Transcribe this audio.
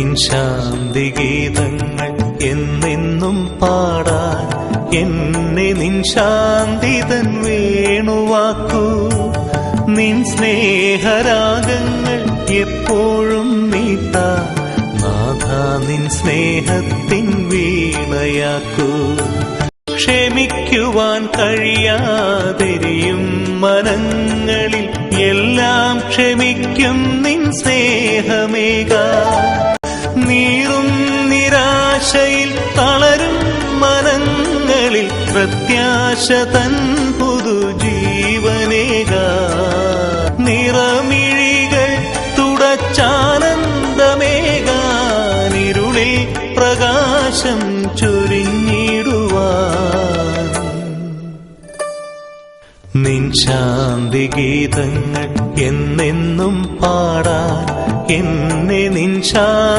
നിൻ ശാന്തി ഗീതങ്ങൾ എന്നെന്നും പാടാൻ എന്നെ നിൻ ശാന്തി ശാന്തിതൻ വേണുവാക്കൂ. നിൻ സ്നേഹരാഗങ്ങൾ എപ്പോഴും നീട്ടാ. നാഥ നിൻ സ്നേഹത്തിൻ വീണയാക്കൂ. ക്ഷമിക്കുവാൻ കഴിയാതെരിയും മനങ്ങളിൽ എല്ലാം ക്ഷമിക്കും നിൻ സ്നേഹമേക. നീറും നിരാശയിൽ തളരും മനങ്ങളിൽ പ്രത്യാശ തൻ പുതുജീവനേക നിറമിഴികൾ തുടച്ചാനന്ദമേകാനിരുളിൽ പ്രകാശം ചൊരിഞ്ഞിടുവാൻ നിൻ ശാന്തി ഗീതങ്ങൾ എന്നെന്നും പാടാൻ എന്നെ നിൻ ശാ